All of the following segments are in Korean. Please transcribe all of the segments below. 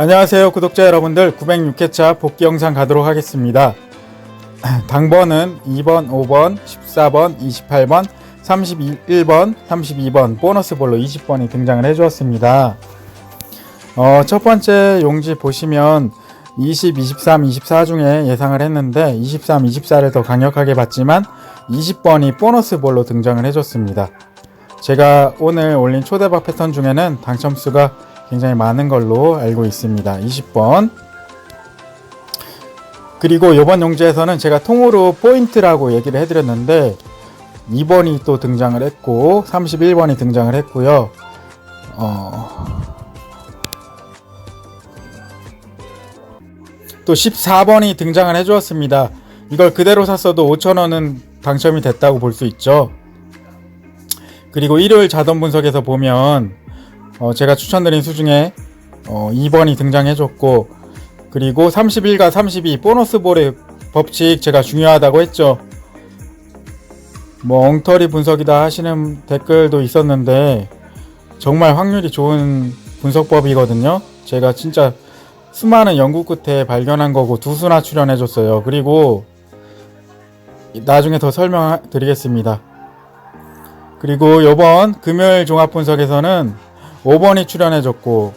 안녕하세요 구독자 여러분들. 906회차 복귀 영상 가도록 하겠습니다. 당번은 2번 5번 14번 28번 31번 32번 보너스 볼로 20번이 등장을 해 주었습니다. 어, 첫 번째 용지 보시면 20, 23, 24 중에 예상을 했는데 23, 24를 더 강력하게 봤지만 20번이 보너스 볼로 등장을 해줬습니다. 제가 오늘 올린 초대박 패턴 중에는 당첨수가 굉장히 많은 걸로 알고 있습니다. 20번. 그리고 이번 용지에서는 제가 통으로 포인트라고 얘기를 해드렸는데 2번이 또 등장을 했고 31번이 등장을 했고요. 어... 또 14번이 등장을 해주었습니다. 이걸 그대로 샀어도 5천원은 당첨이 됐다고 볼 수 있죠. 그리고 일요일 자동 분석에서 보면 어, 제가 추천드린 수 중에 어, 2번이 등장해줬고 그리고 31과 32 보너스 볼의 법칙 제가 중요하다고 했죠. 뭐 엉터리 분석이다 하시는 댓글도 있었는데 정말 확률이 좋은 분석법이거든요. 제가 진짜 수많은 연구 끝에 발견한 거고 두 수나 출연해줬어요. 그리고 나중에 더 설명드리겠습니다. 그리고 요번 금요일 종합 분석에서는 5번이 출연해줬고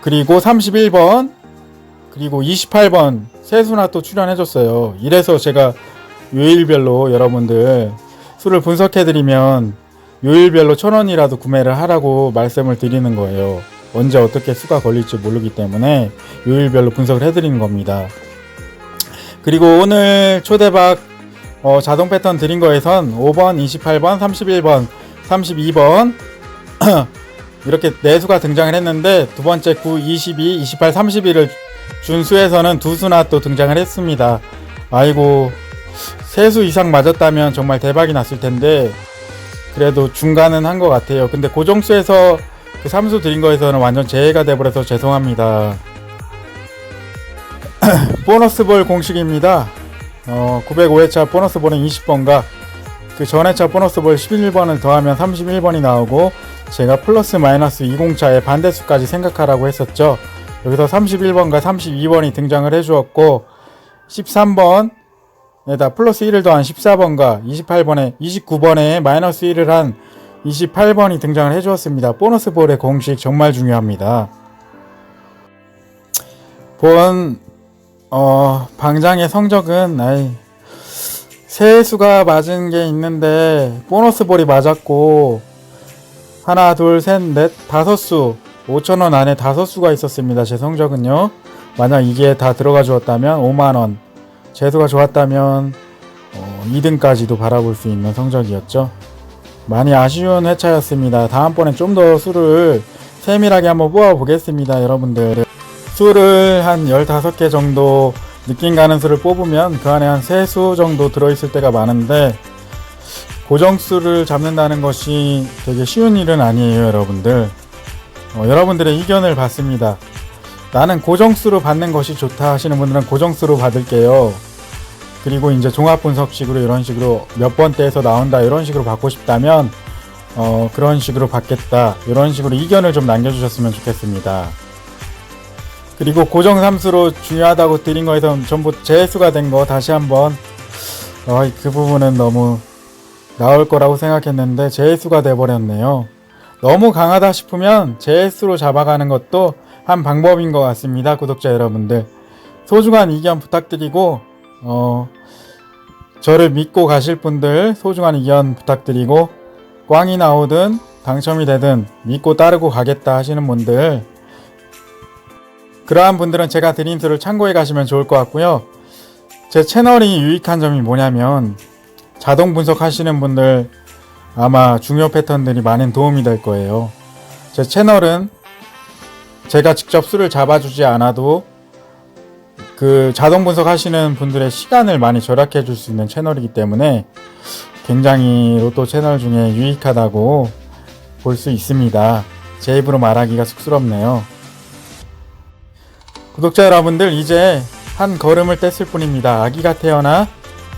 그리고 31번 그리고 28번 세 수나 또 출연해줬어요. 이래서 제가 요일별로 여러분들 수를 분석해드리면 요일별로 천 원이라도 구매를 하라고 말씀을 드리는 거예요. 언제 어떻게 수가 걸릴지 모르기 때문에 요일별로 분석을 해드리는 겁니다. 그리고 오늘 초대박 어, 자동 패턴 드린 거에선 5번, 28번, 31번, 32번 이렇게 네 수가 등장을 했는데 두 번째 9, 22, 28, 31을 준 수에서는 두 수나 또 등장을 했습니다. 아이고 세 수 이상 맞았다면 정말 대박이 났을 텐데 그래도 중간은 한 것 같아요. 근데 고정수에서 그 삼수 드린 거에서는 완전 재해가 돼버려서 죄송합니다. 보너스 볼 공식입니다. 어, 905회차 보너스 볼은 20번과 그 전회차 보너스 볼 11번을 더하면 31번이 나오고 제가 플러스 마이너스 20차의 반대수까지 생각하라고 했었죠. 여기서 31번과 32번이 등장을 해주었고 13번에다 플러스 1을 더한 14번과 28번에 29번에 마이너스 1을 한 28번이 등장을 해주었습니다. 보너스 볼의 공식 정말 중요합니다. 본 어, 방장의 성적은 아이 세 수가 맞은 게 있는데 보너스 볼이 맞았고 하나 둘 셋 넷 다섯 수 5천 원 안에 다섯 수가 있었습니다. 제 성적은요. 만약 이게 다 들어가 주었다면 5만 원. 재수가 좋았다면 어, 2등까지도 바라볼 수 있는 성적이었죠. 많이 아쉬운 회차였습니다. 다음번엔 좀 더 수를 세밀하게 한번 뽑아 보겠습니다. 여러분들. 수를 한 15개 정도 느낌 가는 수를 뽑으면 그 안에 한 3수 정도 들어있을 때가 많은데 고정수를 잡는다는 것이 되게 쉬운 일은 아니에요 여러분들. 어, 여러분들의 의견을 받습니다. 나는 고정수로 받는 것이 좋다 하시는 분들은 고정수로 받을게요. 그리고 이제 종합 분석식으로 이런 식으로 몇 번대에서 나온다 이런 식으로 받고 싶다면 어, 그런 식으로 받겠다. 이런 식으로 의견을 좀 남겨주셨으면 좋겠습니다. 그리고 고정 삼수로 중요하다고 드린 거에서 전부 재수가 된 거 다시 한번 어, 그 부분은 너무 나올 거라고 생각했는데 재수가 돼 버렸네요. 너무 강하다 싶으면 재수로 잡아가는 것도 한 방법인 것 같습니다. 구독자 여러분들 소중한 의견 부탁드리고 어, 저를 믿고 가실 분들 소중한 의견 부탁드리고 꽝이 나오든 당첨이 되든 믿고 따르고 가겠다 하시는 분들 그러한 분들은 제가 드린 수를 참고해 가시면 좋을 것 같고요. 제 채널이 유익한 점이 뭐냐면 자동 분석하시는 분들 아마 중요 패턴들이 많은 도움이 될 거예요. 제 채널은 제가 직접 수를 잡아주지 않아도 그 자동 분석하시는 분들의 시간을 많이 절약해 줄 수 있는 채널이기 때문에 굉장히 로또 채널 중에 유익하다고 볼 수 있습니다. 제 입으로 말하기가 쑥스럽네요. 구독자 여러분들 이제 한 걸음을 뗐을 뿐입니다. 아기가 태어나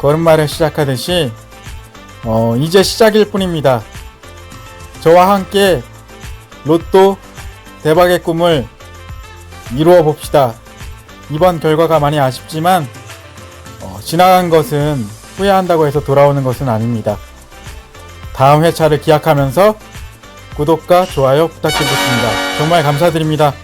걸음마를 시작하듯이 어, 이제 시작일 뿐입니다. 저와 함께 로또 대박의 꿈을 이루어 봅시다. 이번 결과가 많이 아쉽지만 어, 지나간 것은 후회한다고 해서 돌아오는 것은 아닙니다. 다음 회차를 기약하면서 구독과 좋아요 부탁드리겠습니다. 정말 감사드립니다.